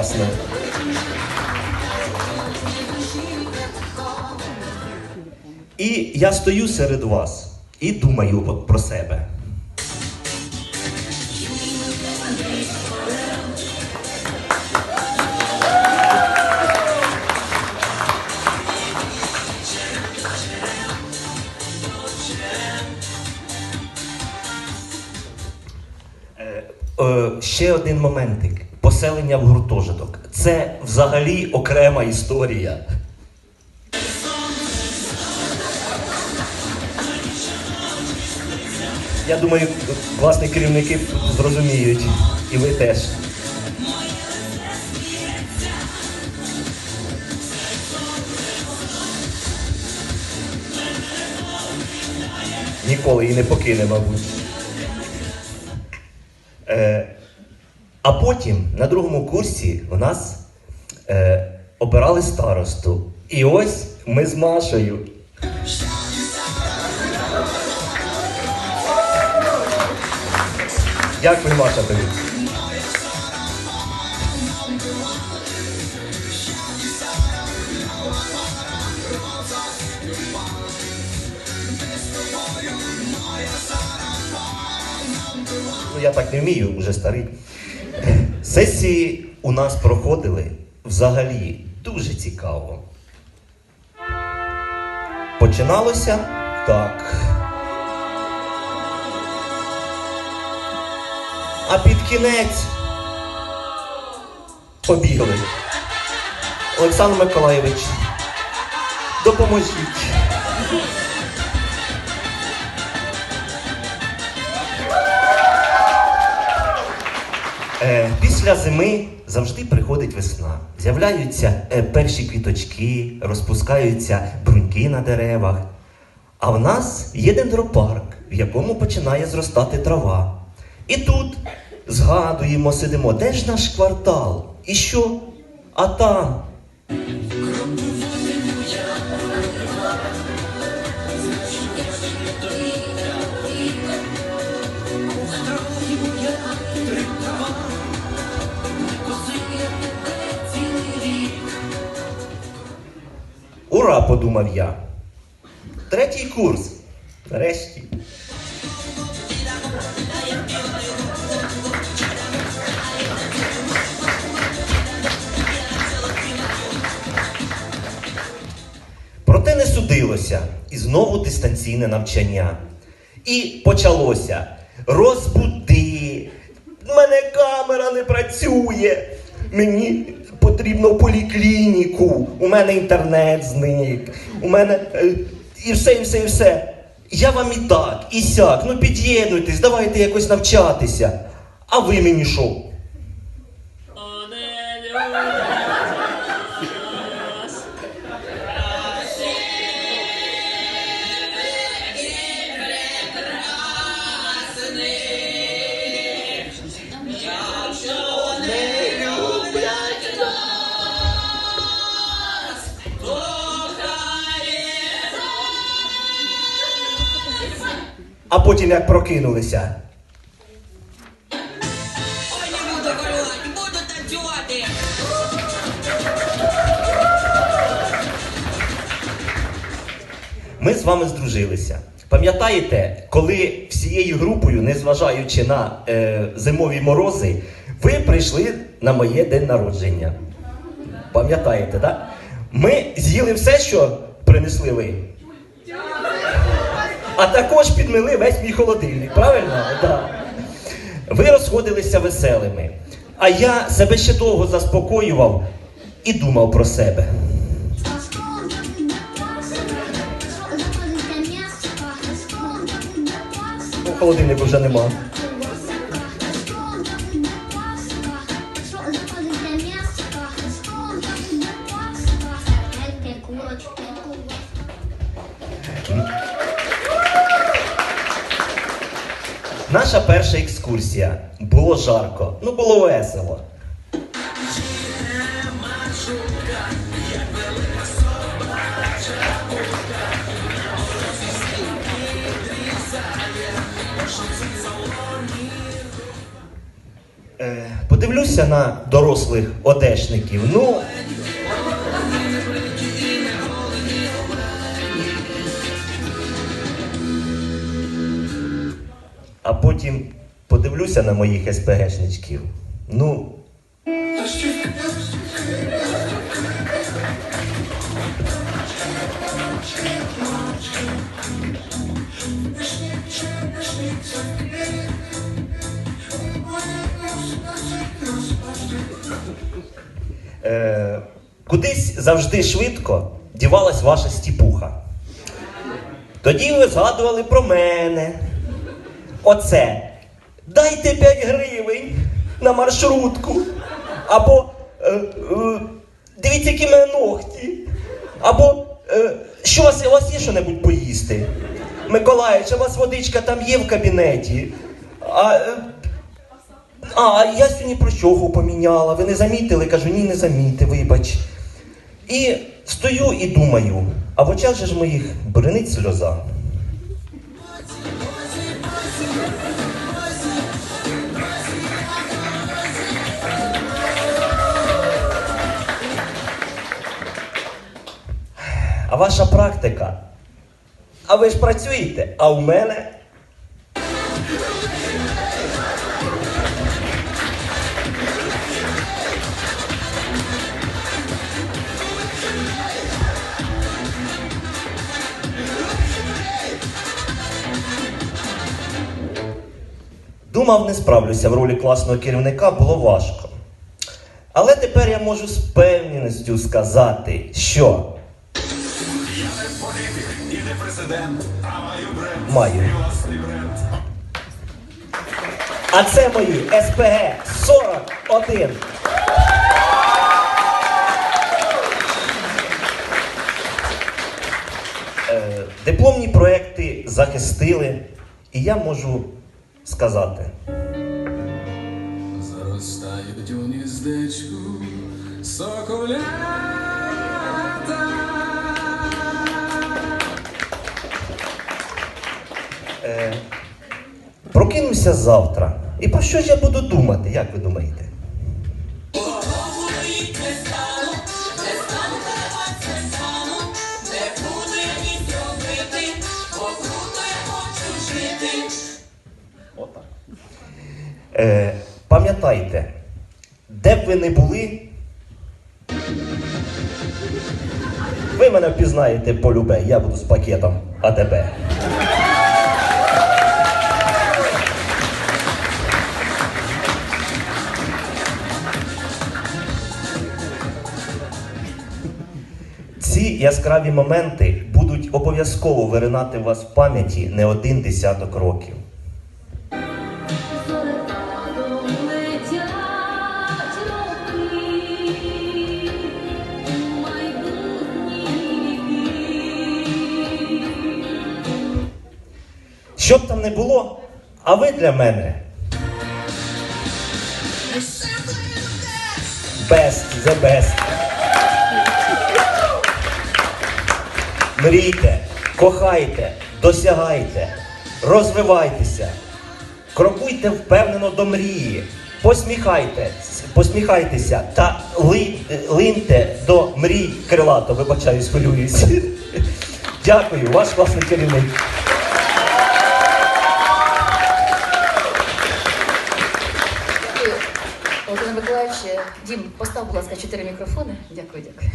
класно. І я стою серед вас і думаю про себе. Е, е, ще один моментик. Поселення в гуртожиток. Це взагалі окрема історія. Я думаю, власне керівники зрозуміють, і ви теж. Ніколи її не покине, мабуть. Потім на другому курсі у нас е, обирали старосту. І ось ми з Машею. Дякую, Маша, тобі. Ну, я так не вмію, вже старий. Сесії у нас проходили взагалі дуже цікаво. Починалося так. А під кінець побігли. Олександр Миколаєвич, допоможіть. Е, після зими завжди приходить весна. З'являються е, перші квіточки, розпускаються бруньки на деревах. А в нас є дендропарк, в якому починає зростати трава. І тут згадуємо, сидимо, де ж наш квартал? І що? А там. Ура, подумав я. Третій курс. Нарешті. Проте не судилося і знову дистанційне навчання. І почалося. Розбуди. В мене камера не працює. Мені потрібно в поліклініку. У мене інтернет зник. У мене е, і все, і все, і все. Я вам і так, і сяк. Ну під'єднуйтесь, давайте якось навчатися. А ви мені що? А потім як прокинулися. Ой, не буду горювати, буду танцювати. Ми з вами здружилися. Пам'ятаєте, коли всією групою, незважаючи на е, зимові морози, ви прийшли на моє день народження? Пам'ятаєте, так? Ми з'їли все, що принесли ви. А також підмили весь мій холодильник, правильно? Да. Ви розходилися веселими. А я себе ще довго заспокоював і думав про себе. Ну, холодильнику вже нема. Наша перша екскурсія. Було жарко, ну було весело. Е, подивлюся на дорослих одешників. Ну. А потім подивлюся на моїх СПГшничків. Ну. Е, кудись завжди швидко дівалась ваша стіпуха. Тоді ви згадували про мене. Оце. Дайте 5 гривень на маршрутку. Або е, е, дивіться, які мене ногті. Або е, що у вас, у вас є що-небудь поїсти? Миколаївич, у вас водичка там є в кабінеті. А, е, а, я сьогодні прощоху поміняла. Ви не замітили? Кажу, ні, не замітив, вибач. І стою і думаю, а в очах же ж моїх бринить сльоза. Ваша практика? А ви ж працюєте, а у мене Думав, не справлюся в ролі класного керівника, було важко. Але тепер я можу з певністю сказати, що Політик і не президент, а маю бренд. Маю. Власний бренд. А це мої СПГ 41. Е, Дипломні проекти захистили, і я можу сказати. Заростають у гніздечку соколята. Прокинуся завтра. І про що ж я буду думати, як ви думаєте? Е, пам'ятайте, де б ви не були, ви мене впізнаєте по любе, я буду з пакетом АТБ. Яскраві моменти будуть обов'язково виринати у вас в пам'яті не один десяток років. Що б там не було, а ви для мене best, the best. Мрійте, кохайте, досягайте, розвивайтеся, крокуйте впевнено до мрії, посміхайтесь, посміхайтеся та ли, линьте до мрій крилато, вибачаюсь, хвилююсь. Дякую, ваш класний керівник. Миколаївич. Дім, постав, будь ласка, чотири мікрофони. Дякую, дякую.